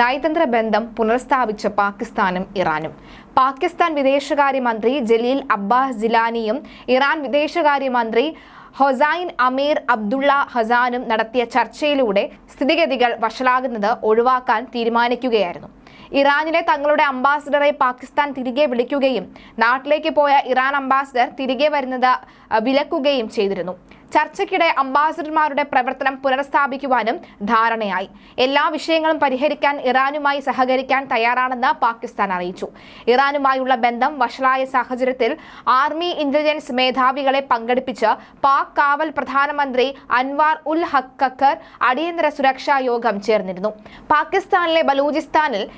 നയതന്ത്ര ബന്ധം പുനഃസ്ഥാപിച്ച പാകിസ്ഥാനും ഇറാനും. പാകിസ്ഥാൻ വിദേശകാര്യമന്ത്രി ജലീൽ അബ്ബാസ് ജിലാനിയും ഇറാൻ വിദേശകാര്യമന്ത്രി ഹൊസൈൻ അമീർ അബ്ദുള്ള ഹസാനും നടത്തിയ ചർച്ചയിലൂടെ സ്ഥിതിഗതികൾ വഷളാകുന്നത് ഒഴിവാക്കാൻ തീരുമാനിക്കുകയായിരുന്നു. ഇറാനിലെ തങ്ങളുടെ അംബാസിഡറെ പാകിസ്ഥാൻ തിരികെ വിളിക്കുകയും നാട്ടിലേക്ക് പോയ ഇറാൻ അംബാസിഡർ തിരികെ വരുന്നത് വിലക്കുകയും ചെയ്തിരുന്നു. ചർച്ചയ്ക്കിടെ അംബാസിഡർമാരുടെ പ്രവർത്തനം പുനഃസ്ഥാപിക്കുവാനും ധാരണയായി. എല്ലാ വിഷയങ്ങളും പരിഹരിക്കാൻ ഇറാനുമായി സഹകരിക്കാൻ തയ്യാറാണെന്ന് പാകിസ്ഥാൻ അറിയിച്ചു. ഇറാനുമായുള്ള ബന്ധം വഷളായ സാഹചര്യത്തിൽ ആർമി ഇന്റലിജൻസ് മേധാവികളെ പങ്കെടുപ്പിച്ച് പാക് കാവൽ പ്രധാനമന്ത്രി അൻവാർ ഉൽ ഹക്കർ അടിയന്തര സുരക്ഷാ യോഗം ചേർന്നിരുന്നു. പാകിസ്ഥാനിലെ ബലൂചിസ്ഥാനിൽ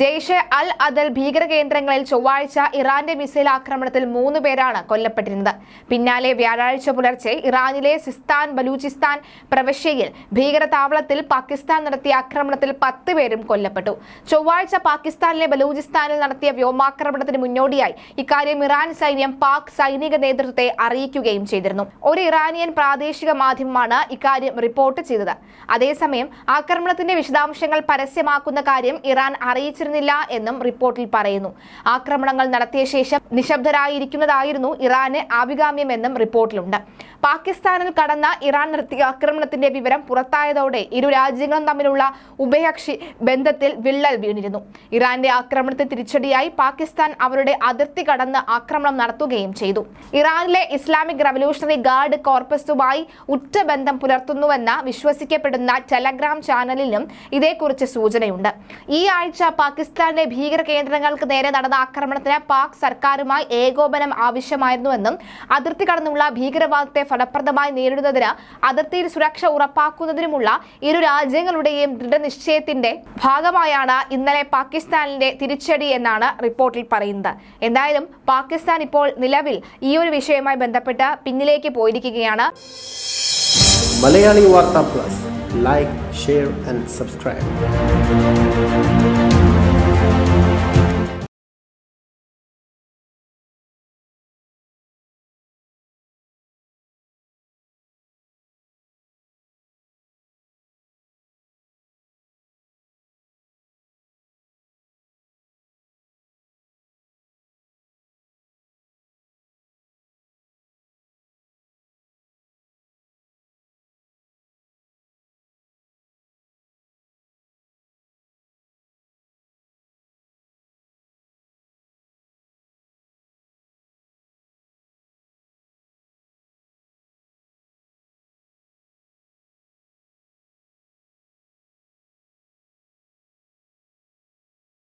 ജെയ്ഷെ അൽ അദൽ ഭീകര കേന്ദ്രങ്ങളിൽ ചൊവ്വാഴ്ച ഇറാന്റെ മിസൈൽ ആക്രമണത്തിൽ മൂന്ന് പേരാണ് കൊല്ലപ്പെട്ടിരുന്നത്. പിന്നാലെ വ്യാഴാഴ്ച പുലർച്ചെ ഇറാനിലെ സിസ്താൻ ബലൂചിസ്ഥാൻ പ്രവിശ്യയിൽ ഭീകര താവളത്തിൽ പാകിസ്ഥാൻ നടത്തിയ ആക്രമണത്തിൽ പത്ത് പേരും കൊല്ലപ്പെട്ടു. ചൊവ്വാഴ്ച പാകിസ്ഥാനിലെ ബലൂചിസ്ഥാനിൽ നടത്തിയ വ്യോമാക്രമണത്തിന് മുന്നോടിയായി ഇക്കാര്യം ഇറാൻ സൈന്യം പാക് സൈനിക നേതൃത്വത്തെ അറിയിക്കുകയും ചെയ്തിരുന്നു. ഒരു ഇറാനിയൻ പ്രാദേശിക മാധ്യമമാണ് ഇക്കാര്യം റിപ്പോർട്ട് ചെയ്തത്. അതേസമയം ആക്രമണത്തിന്റെ വിശദാംശങ്ങൾ പരസ്യമാക്കുന്ന കാര്യം ഇറാൻ അറിയിച്ചിരുന്നില്ല എന്നും റിപ്പോർട്ടിൽ പറയുന്നു. ആക്രമണങ്ങൾ നടത്തിയ ശേഷം നിശബ്ദരായിരിക്കുന്നതായിരുന്നു ഇറാന് ആഭികാമ്യമെന്നും റിപ്പോർട്ടിലുണ്ട്. പാകിസ്ഥാനിൽ കടന്ന ഇറാൻ നടത്തിയ ആക്രമണത്തിന്റെ വിവരം പുറത്തായതോടെ ഇരു രാജ്യങ്ങളും തമ്മിലുള്ള ഉഭയകക്ഷി ബന്ധത്തിൽ വിള്ളൽ വീണിരുന്നു. ഇറാന്റെ ആക്രമണത്തെ തിരിച്ചടിയായി പാകിസ്ഥാൻ അവരുടെ അതിർത്തി കടന്ന് ആക്രമണം നടത്തുകയും ചെയ്തു. ഇറാനിലെ ഇസ്ലാമിക് റവല്യൂഷണറി ഗാർഡ് കോർപ്പസുമായി ഉറ്റ ബന്ധം പുലർത്തുന്നുവെന്ന വിശ്വസിക്കപ്പെടുന്ന ടെലഗ്രാം ചാനലിലും ഇതേക്കുറിച്ച് സൂചനയുണ്ട്. ഈ ആഴ്ച പാകിസ്ഥാനിലെ ഭീകര കേന്ദ്രങ്ങൾക്ക് നേരെ നടന്ന ആക്രമണത്തിന് പാക് സർക്കാരുമായി ഏകോപനം ആവശ്യമായിരുന്നുവെന്നും അതിർത്തി കടന്നുള്ള ഭീകരവാദത്തെ ഫലപ്രദമായി നേരിടുന്നതിന് അതിർത്തിയിൽ സുരക്ഷ ഉറപ്പാക്കുന്നതിനുമുള്ള ഇരു രാജ്യങ്ങളുടെയും ദൃഢനിശ്ചയത്തിന്റെ ഭാഗമായാണ് ഇന്നലെ പാകിസ്ഥാനിന്റെ തിരിച്ചടി എന്നാണ് റിപ്പോർട്ടിൽ പറയുന്നത്. എന്തായാലും പാകിസ്ഥാൻ ഇപ്പോൾ നിലവിൽ ഈ ഒരു വിഷയവുമായി ബന്ധപ്പെട്ട് പിന്നിലേക്ക് പോയിരിക്കുകയാണ്. Malayali Vartha plus. Like share and subscribe